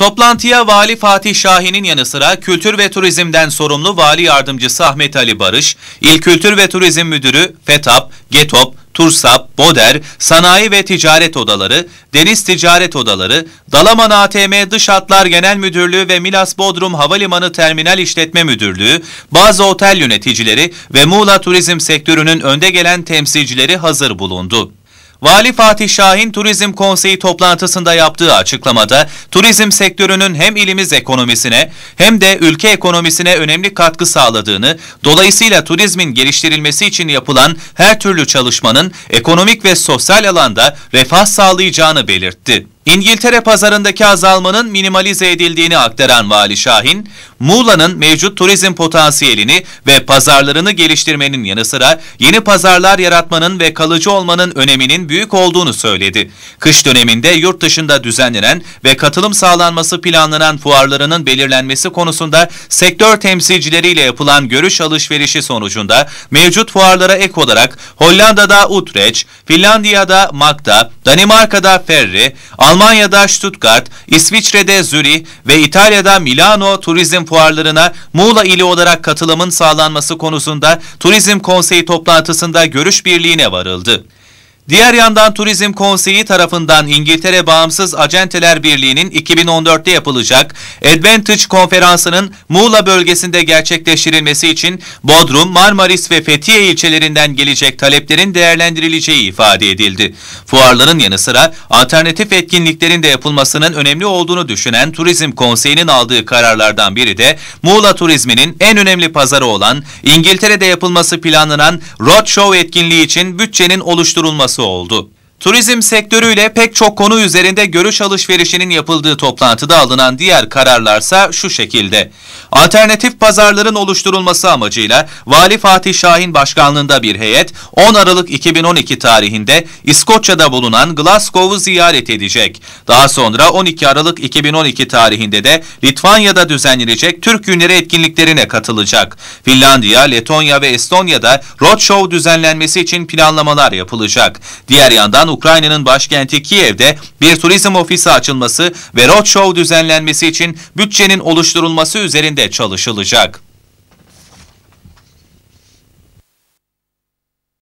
Toplantıya Vali Fatih Şahin'in yanı sıra Kültür ve Turizm'den sorumlu Vali Yardımcısı Ahmet Ali Barış, İl Kültür ve Turizm Müdürü FETAP, GETOP, TURSAP, BODER, Sanayi ve Ticaret Odaları, Deniz Ticaret Odaları, Dalaman ATM Dış Hatlar Genel Müdürlüğü ve Milas Bodrum Havalimanı Terminal İşletme Müdürlüğü, bazı otel yöneticileri ve Muğla turizm sektörünün önde gelen temsilcileri hazır bulundu. Vali Fatih Şahin Turizm Konseyi toplantısında yaptığı açıklamada turizm sektörünün hem ilimiz ekonomisine hem de ülke ekonomisine önemli katkı sağladığını, dolayısıyla turizmin geliştirilmesi için yapılan her türlü çalışmanın ekonomik ve sosyal alanda refah sağlayacağını belirtti. İngiltere pazarındaki azalmanın minimalize edildiğini aktaran Vali Şahin, Muğla'nın mevcut turizm potansiyelini ve pazarlarını geliştirmenin yanı sıra yeni pazarlar yaratmanın ve kalıcı olmanın öneminin büyük olduğunu söyledi. Kış döneminde yurt dışında düzenlenen ve katılım sağlanması planlanan fuarlarının belirlenmesi konusunda sektör temsilcileriyle yapılan görüş alışverişi sonucunda mevcut fuarlara ek olarak Hollanda'da Utrecht, Finlandiya'da Magda, Danimarka'da Ferri, Almanya'da Stuttgart, İsviçre'de Zürih ve İtalya'da Milano turizm fuarlarına Muğla ili olarak katılımın sağlanması konusunda Turizm Konseyi toplantısında görüş birliğine varıldı. Diğer yandan Turizm Konseyi tarafından İngiltere Bağımsız Acenteler Birliği'nin 2014'te yapılacak Advantage Konferansı'nın Muğla bölgesinde gerçekleştirilmesi için Bodrum, Marmaris ve Fethiye ilçelerinden gelecek taleplerin değerlendirileceği ifade edildi. Fuarların yanı sıra alternatif etkinliklerin de yapılmasının önemli olduğunu düşünen Turizm Konseyi'nin aldığı kararlardan biri de Muğla turizminin en önemli pazarı olan İngiltere'de yapılması planlanan Roadshow etkinliği için bütçenin oluşturulması oldu. Turizm sektörüyle pek çok konu üzerinde görüş alışverişinin yapıldığı toplantıda alınan diğer kararlarsa şu şekilde. Alternatif pazarların oluşturulması amacıyla Vali Fatih Şahin başkanlığında bir heyet 10 Aralık 2012 tarihinde İskoçya'da bulunan Glasgow'u ziyaret edecek. Daha sonra 12 Aralık 2012 tarihinde de Litvanya'da düzenlenecek Türk Günleri etkinliklerine katılacak. Finlandiya, Letonya ve Estonya'da roadshow düzenlenmesi için planlamalar yapılacak. Diğer yandan Ukrayna'nın başkenti Kiev'de bir turizm ofisi açılması ve roadshow düzenlenmesi için bütçenin oluşturulması üzerinde çalışılacak.